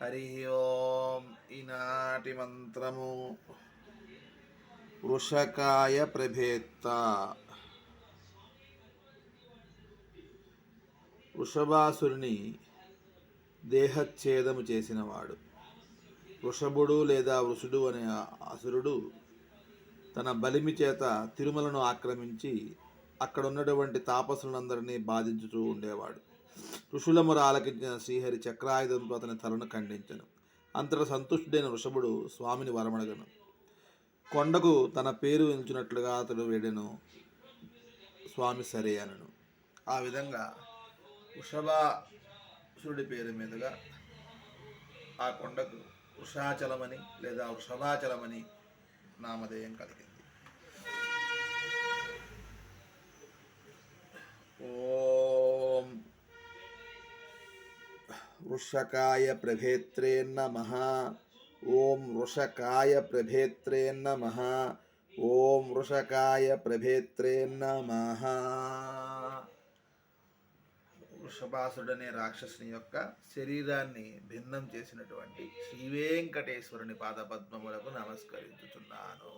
హరి ఓం ఈనాటి మంత్రము వృషకాయ ప్రభేత్త వృషభాసురుని దేహచ్ఛేదము చేసినవాడు। వృషభుడు లేదా వృషుడు అనే అసురుడు తన బలిమి చేత తిరుమలను ఆక్రమించి అక్కడ ఉన్నటువంటి తాపసులందరినీ బాధించుతూ ఉండేవాడు। ఋషులముర ఆలకించిన శ్రీహరి చక్రాయుధంతో అతని తలను ఖండించను. అంతట సంతుష్టుడైన వృషభుడు స్వామిని వరమడగను. కొండకు తన పేరు నిలిచినట్లుగా అతడు వేడెను. స్వామి సరే అనను. ఆ విధంగా వృషభాసురుడి పేరు మీదుగా ఆ కొండకు వృషాచలమని లేదా వృషభాచలమని నామధేయం కలిగింది. వృషకాయ ప్రభేత్రే నమ. ఓం వృషకాయ ప్రభేత్రే నమ. ఓం వృషకాయ ప్రభేత్రే నమ. వృషభాసుడనే రాక్షసుని యొక్క శరీరాన్ని భిన్నం చేసినటువంటి శ్రీ వెంకటేశ్వరుని పాదపద్మములకు నమస్కరించుతున్నాను